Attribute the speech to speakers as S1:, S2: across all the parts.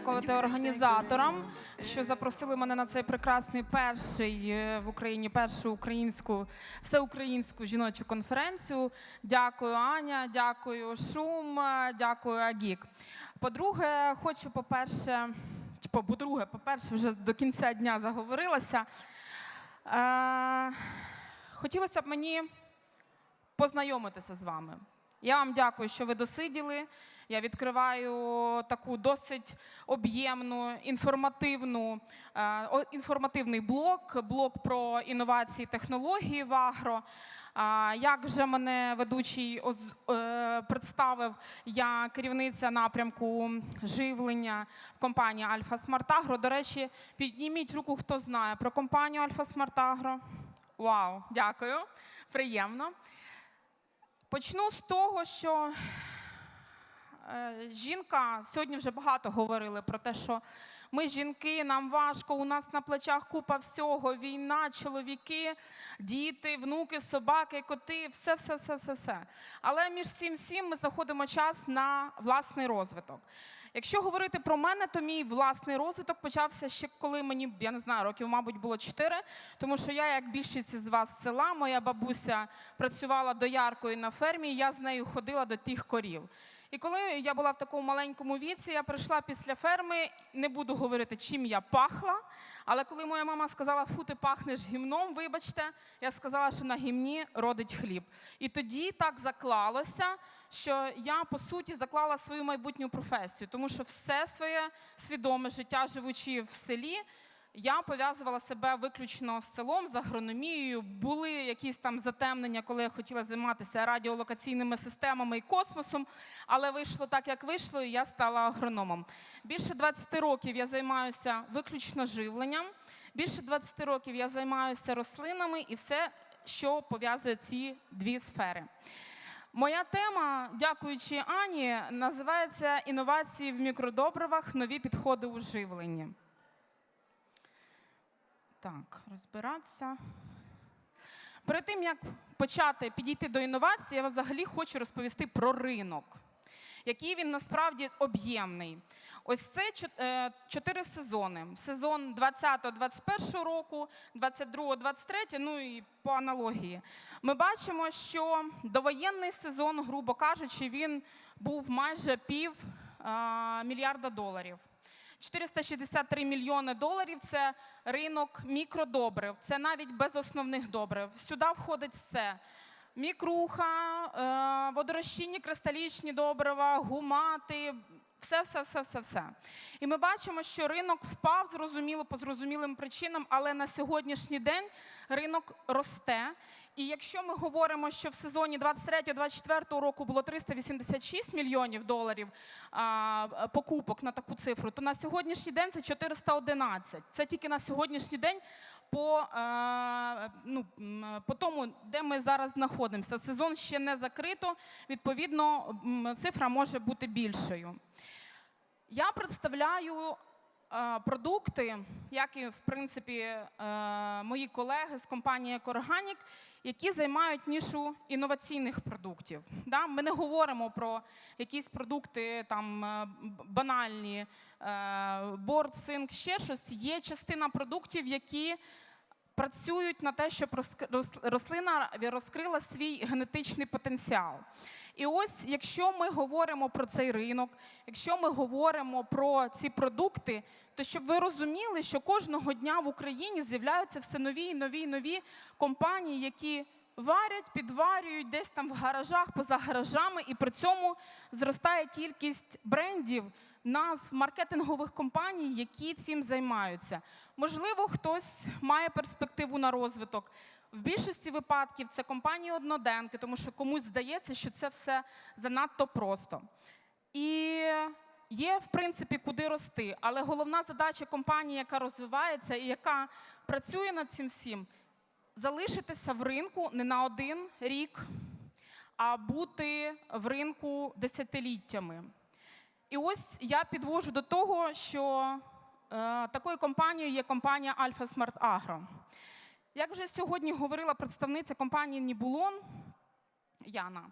S1: подякувати організаторам, що запросили мене на цей прекрасний перший е, в Україні першу українську всеукраїнську жіночу конференцію. Дякую, Аня, дякую, Шум, е, дякую, Агік. По-друге, хочу, по- по-друге, по-перше, вже до кінця дня заговорилася. Е, хотілося б мені познайомитися з вами. Я вам дякую, що ви досиділи. Я відкриваю таку досить об'ємну інформативну, е, інформативний блок, блок про інновації технології в агро. Як вже мене ведучий е, представив, я керівниця напрямку живлення в компанії Альфа Смарт Агро. До речі, підніміть руку, хто знає про компанію Альфа Смарт Агро. Вау, дякую, приємно. Почну з того, що е, жінка сьогодні вже багато говорили про те, що ми жінки, нам важко, у нас на плечах купа всього, війна, чоловіки, діти, внуки, собаки, коти, все, все, все, все, все. Але між цим всім ми знаходимо час на власний розвиток. Якщо говорити про мене, то мій власний розвиток почався ще коли мені, я не знаю, років, мабуть, було 4, тому що я, як більшість з вас села, моя бабуся працювала дояркою на фермі, і я з нею ходила до тих корів. І коли я була в такому маленькому віці, я прийшла після ферми, не буду говорити, чим я пахла. Але коли моя мама сказала, фу, ти пахнеш гімном, вибачте, я сказала, що на гімні родить хліб. І тоді так заклалося, що я по суті заклала свою майбутню професію, тому що все своє свідоме життя, живучи в селі, я пов'язувала себе виключно з селом, з агрономією. Були якісь там затемнення, коли я хотіла займатися радіолокаційними системами і космосом, але вийшло так, як вийшло, і я стала агрономом. Bільше 20 років я займаюся виключно живленням. Більше 20 років я займаюся рослинами і все, що пов'язує ці дві сфери. Моя тема, дякуючи Ані, називається Інновації в мікродобривах, нові підходи у живленні. Так, розбиратися. Перед тим як почати підійти до інновацій, я вам взагалі хочу розповісти про ринок, який він насправді об'ємний. Ось це е, чотири сезони: сезон 20-21 року, 22-23, ну і по аналогії. Ми бачимо, що довоєнний сезон, грубо кажучи, він був майже пів мільярда доларів. 463 мільйони доларів це ринок мікродобрив, це навіть без основних добрив. Сюди входить все. Мікруха, е, водорозчинні кристалічні добрива, гумати, все, все, все, все, все. І ми бачимо, що ринок впав зрозуміло по зрозумілим причинам, але на сьогоднішній день ринок росте. І якщо ми говоримо, що в сезоні 23-24 року було 386 мільйонів доларів покупок на таку цифру, то на сьогоднішній день це 411. Це тільки на сьогоднішній день по, е, ну, по тому, де ми зараз знаходимося. Сезон ще не закрито, відповідно, цифра може бути більшою. Я представляю продукти, як і в принципі е, мої колеги з компанії Екоорганік, які займають нішу інноваційних продуктів. Ми не говоримо про якісь продукти там е, банальні, е, борт, цинк, ще щось. Є частина продуктів, які працюють на те, щоб рослина розкрила свій генетичний потенціал. І ось, якщо ми говоримо про цей ринок, якщо ми говоримо про ці продукти, то щоб ви розуміли, що кожного дня в Україні з'являються все нові нові нові компанії, які варять, підварюють десь там в гаражах, поза гаражами, і при цьому зростає кількість брендів, назв маркетингових компаній, які цим займаються. Можливо, хтось має перспективу на розвиток. В більшості випадків це компанії одноденки, тому що комусь здається, що це все занадто просто. І є, в принципі, куди рости. Але головна задача компанії, яка розвивається і яка працює над цим всім, залишитися в ринку не на один рік, а бути в ринку десятиліттями. І ось я підвожу до того, що е, такою компанією є компанія Alpha Smart Agro. Як вже сьогодні говорила представниця компанії Нібулон Яна,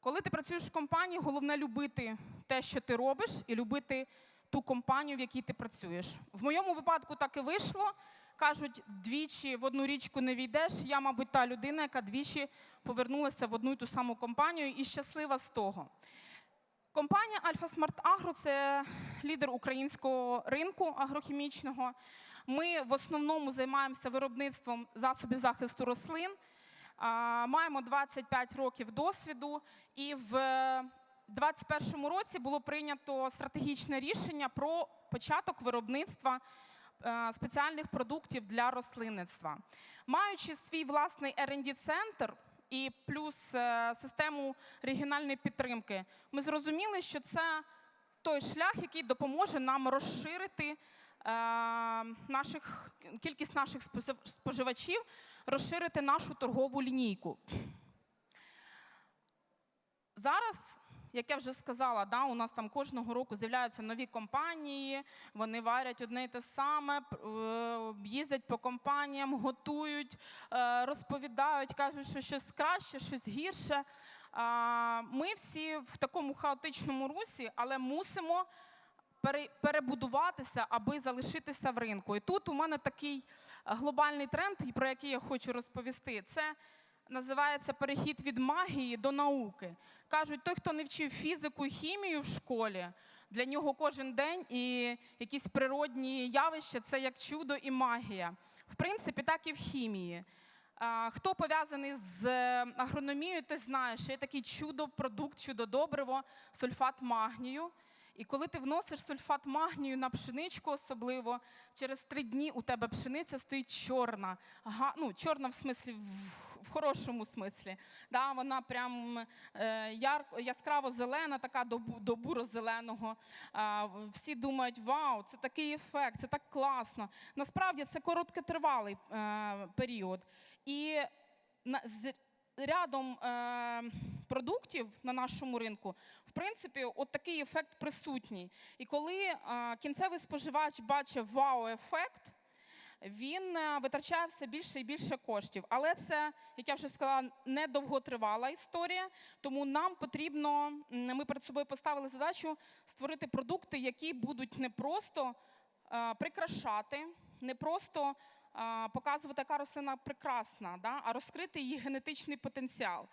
S1: коли ти працюєш в компанії, головне любити те, що ти робиш, і любити ту компанію, в якій ти працюєш. В моєму випадку так і вийшло. Кажуть, двічі в одну річку не війдеш. Я, мабуть, та людина, яка двічі повернулася в одну і ту саму компанію і щаслива з того. Компанія Альфа Смарт Агро це лідер українського ринку агрохімічного. Ми в основному займаємося виробництвом засобів захисту рослин. Маємо 25 років досвіду, і в 2021 році було прийнято стратегічне рішення про початок виробництва е, спеціальних продуктів для рослинництва. Маючи свій власний rd центр і плюс е, систему регіональної підтримки, ми зрозуміли, що це той шлях, який допоможе нам розширити е, наших, кількість наших спожив- споживачів, розширити нашу торгову лінійку. Зараз, як я вже сказала, да, у нас там кожного року з'являються нові компанії, вони варять одне і те саме, е, їздять по компаніям, готують, е, розповідають, кажуть, що щось краще, щось гірше. Ми всі в такому хаотичному русі, але мусимо перебудуватися, аби залишитися в ринку. І тут у мене такий глобальний тренд, про який я хочу розповісти. Це називається перехід від магії до науки. Кажуть, той, хто не вчив фізику і хімію в школі, для нього кожен день і якісь природні явища це як чудо і магія. В принципі, так і в хімії. Хто пов'язаний з е, агрономією, той знає, що є такий чудо-продукт, чудо-добриво, сульфат магнію. І коли ти вносиш сульфат магнію на пшеничку особливо, через три дні у тебе пшениця стоїть чорна. Ага, ну, чорна в смислі, в, хорошому смислі. Да, вона прям е, ярко, яскраво зелена, така до, до буро-зеленого. А, всі думають, вау, це такий ефект, це так класно. Насправді це короткотривалий е, період. І на, з рядом е, продуктів на нашому ринку, в принципі, от такий ефект присутній. І коли е, кінцевий споживач бачить вау-ефект, він е, витрачає все більше і більше коштів. Але це, як я вже сказала, не довготривала історія. Тому нам потрібно, ми перед собою поставили задачу створити продукти, які будуть не просто е, прикрашати, не просто показувати, яка рослина прекрасна, да, а розкрити її генетичний потенціал.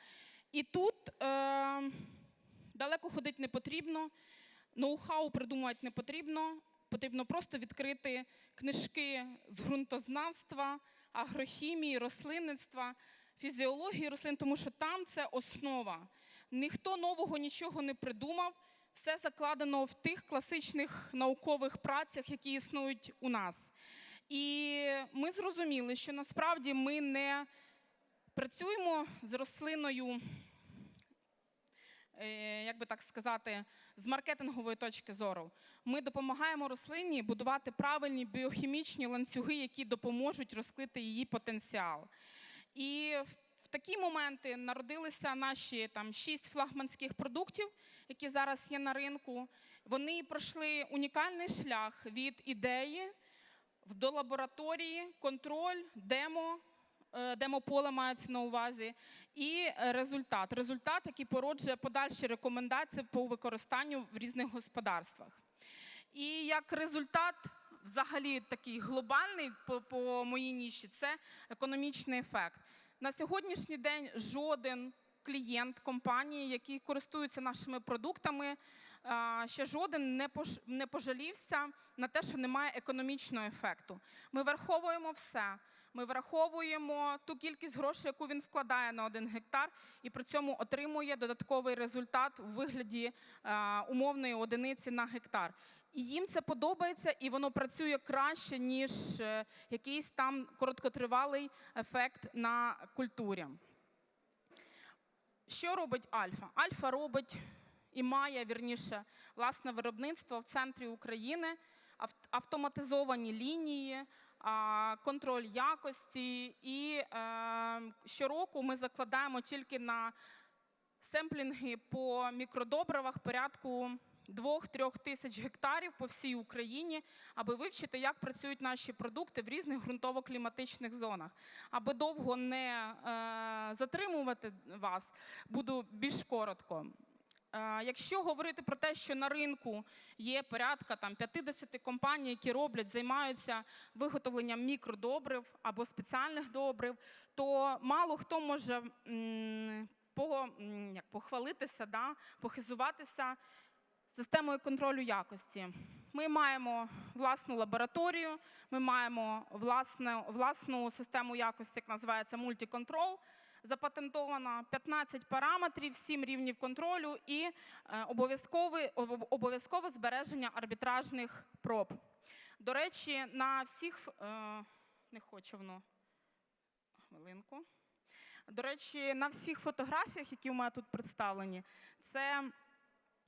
S1: І тут е, далеко ходити не потрібно, ноу-хау придумувати не потрібно. Потрібно просто відкрити книжки з ґрунтознавства, агрохімії, рослинництва, фізіології рослин, тому що там це основа. Ніхто нового нічого не придумав. Все закладено в тих класичних наукових працях, які існують у нас. Ми зрозуміли, що насправді ми не працюємо з рослиною е, як би так сказати, з маркетингової точки зору. Ми допомагаємо рослині будувати правильні біохімічні ланцюги, які допоможуть розкрити її потенціал. І в, такі моменти народилися наші там шість флагманських продуктів, які зараз є на ринку. Вони пройшли унікальний шлях від ідеї до лабораторії, контроль, демо. е, Демополе мається на увазі, і е, результат. Результат, який породжує подальші рекомендації по використанню в різних господарствах. І як результат, взагалі такий глобальний по, по моїй ніші, це економічний ефект. На сьогоднішній день жоден клієнт компанії, який користується нашими продуктами, ще жоден не пожалівся на те, що немає економічного ефекту. Ми враховуємо все. Ми враховуємо ту кількість грошей, яку він вкладає на один гектар, і при цьому отримує додатковий результат у вигляді умовної одиниці на гектар. І їм це подобається, і воно працює краще, ніж е, якийсь там короткотривалий ефект на культурі. Що робить Альфа? Альфа робить і має вірніше власне виробництво в центрі України, автоматизовані лінії, контроль якості. І е, щороку ми закладаємо тільки на семплінги по мікродобривах порядку 2-3 тисяч гектарів по всій Україні, аби вивчити, як працюють наші продукти в різних ґрунтово-кліматичних зонах. Аби довго не е, затримувати вас, буду більш коротко. Е, Якщо говорити про те, що на ринку є порядка там 50 компаній, які роблять, займаються виготовленням мікродобрив або спеціальних добрив, то мало хто може по, як, похвалитися, да, похизуватися системою контролю якості. Ми маємо власну лабораторію, ми маємо власну, власну систему якості, як називається мультиконтрол, запатентована 15 параметрів, 7 рівнів контролю і е, обов'язкове, об- обов'язкове збереження арбітражних проб. До речі, на всіх е, не хочу воно. Хвилинку. До речі, на всіх фотографіях, які у мене тут представлені, це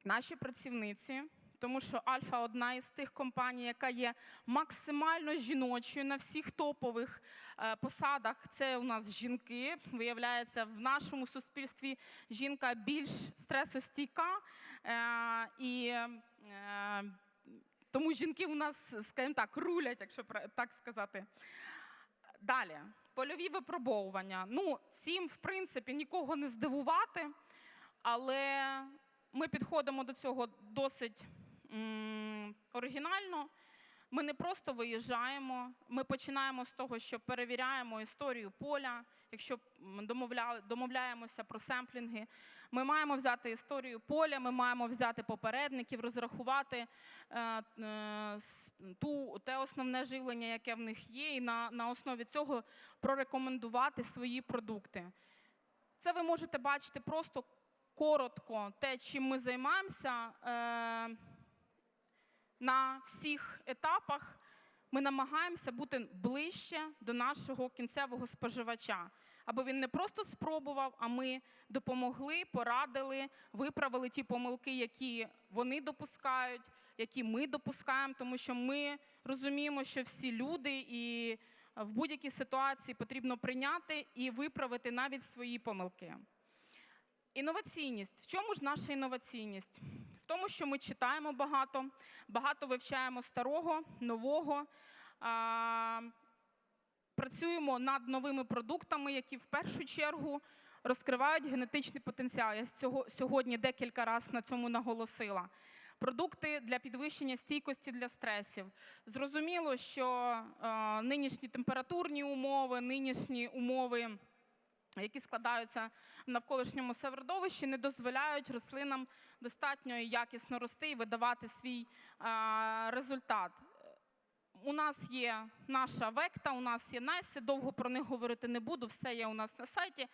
S1: наші працівниці, тому що Альфа одна із тих компаній, яка є максимально жіночою на всіх топових е, посадах. Це у нас жінки. Виявляється, в нашому суспільстві жінка більш стресостійка е, і. Е, тому жінки у нас, скажімо так, рулять, якщо так сказати. Далі, польові випробовування. Ну, цим, в принципі, нікого не здивувати, але ми підходимо до цього досить оригінально. Ми не просто виїжджаємо, ми починаємо з того, що перевіряємо історію поля. Якщо домовляємося про семплінги, ми маємо взяти історію поля, ми маємо взяти попередників, розрахувати е, е, ту, те основне живлення, яке в них є, і на, на основі цього прорекомендувати свої продукти. Це ви можете бачити просто коротко те, чим ми займаємося. Е, на всіх етапах ми намагаємося бути ближче до нашого кінцевого споживача, аби він не просто спробував, а ми допомогли, порадили, виправили ті помилки, які вони допускають, які ми допускаємо, тому що ми розуміємо, що всі люди і в будь-якій ситуації потрібно прийняти і виправити навіть свої помилки. Інноваційність. В чому ж наша інноваційність? Тому, що ми читаємо багато, багато вивчаємо старого, нового, а, працюємо над новими продуктами, які в першу чергу розкривають генетичний потенціал. Я сьогодні декілька разів на цьому наголосила. Продукти для підвищення стійкості для стресів. Зрозуміло, що е, нинішні температурні умови, нинішні умови які складаються в навколишньому середовищі, не дозволяють рослинам достатньо якісно рости і видавати свій результат. У нас є наша векта, у нас є найси, довго про них говорити не буду, все є у нас на сайті.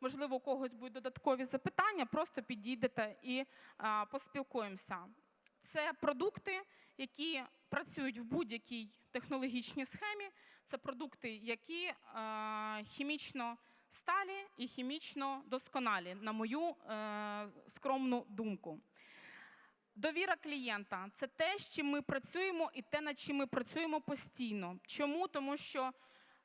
S1: Можливо, у когось будуть додаткові запитання, просто підійдете і а, поспілкуємося. Це продукти, які працюють в будь-якій технологічній схемі. Це продукти, які а, хімічно сталі і хімічно досконалі, на мою е, скромну думку. Довіра клієнта це те, з чим ми працюємо, і те, над чим ми працюємо постійно. Чому? Тому що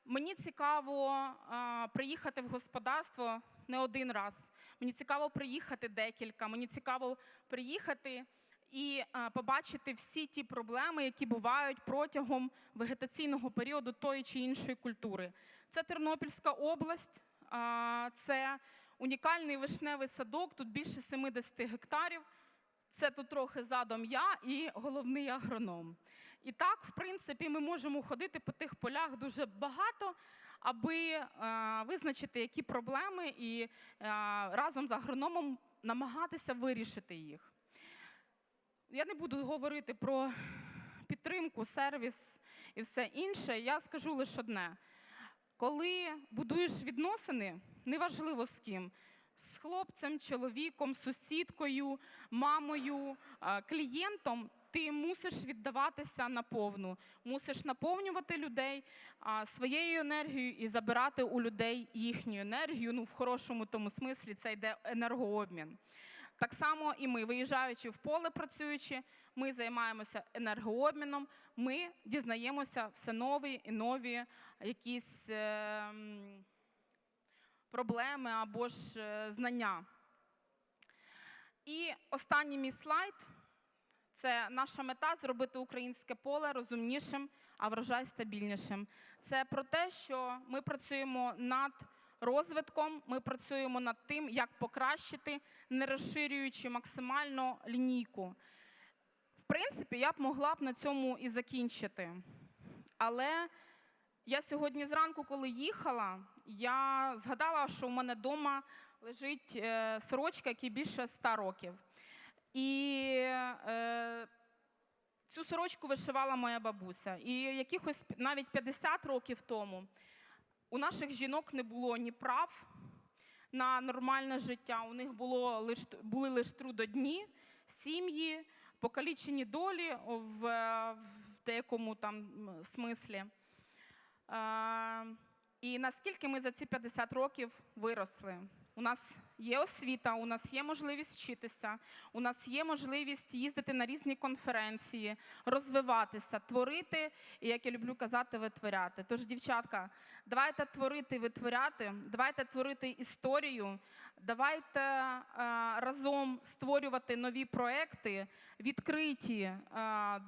S1: мені цікаво е, приїхати в господарство не один раз. Мені цікаво приїхати декілька. Мені цікаво приїхати і е, побачити всі ті проблеми, які бувають протягом вегетаційного періоду тої чи іншої культури. Це Тернопільська область, це унікальний вишневий садок, тут більше 70 гектарів. Це тут трохи задом я і головний агроном. І так, в принципі, ми можемо ходити по тих полях дуже багато, аби е, визначити, які проблеми, і е, разом з агрономом намагатися вирішити їх. Я не буду говорити про підтримку, сервіс і все інше. Я скажу лише одне: коли будуєш відносини, неважливо з ким. З хлопцем, чоловіком, сусідкою, мамою, е, клієнтом, ти мусиш віддаватися наповну, мусиш наповнювати людей своєю енергією і забирати у людей їхню енергію. Ну, в хорошому тому смислі це йде енергообмін. Так само і ми, виїжджаючи в поле, працюючи, ми займаємося енергообміном, ми дізнаємося все нові і нові якісь е, проблеми або ж е, знання. І останній мій слайд це наша мета зробити українське поле розумнішим, а врожай стабільнішим. Це про те, що ми працюємо над розвитком. Ми працюємо над тим, як покращити, не розширюючи максимально лінійку. Принципі, я б могла б на цьому і закінчити. Але я сьогодні зранку, коли їхала, я згадала, що у мене вдома лежить е, сорочка, якій більше ста років. І е, цю сорочку вишивала моя бабуся. І якихось навіть 50 років тому у наших жінок не було ні прав на нормальне життя. У них було лиш, були лише трудодні, сім'ї, покалічені долі в, е, в деякому там смислі. Е, і наскільки ми за ці 50 років виросли? У нас є освіта, у нас є можливість вчитися, у нас є можливість їздити на різні конференції, розвиватися, творити, і як я люблю казати, витворяти. Тож, дівчатка, давайте творити, витворяти, давайте творити історію, давайте е, разом створювати нові проекти, відкриті е,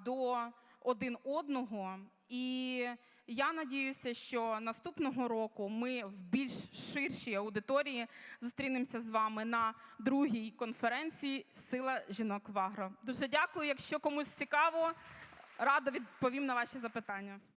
S1: до один одного. І я надіюся, що наступного року ми в більш ширшій аудиторії зустрінемося з вами на другій конференції Сила жінок в агро. Дуже дякую. Якщо комусь цікаво, радо відповім на ваші запитання.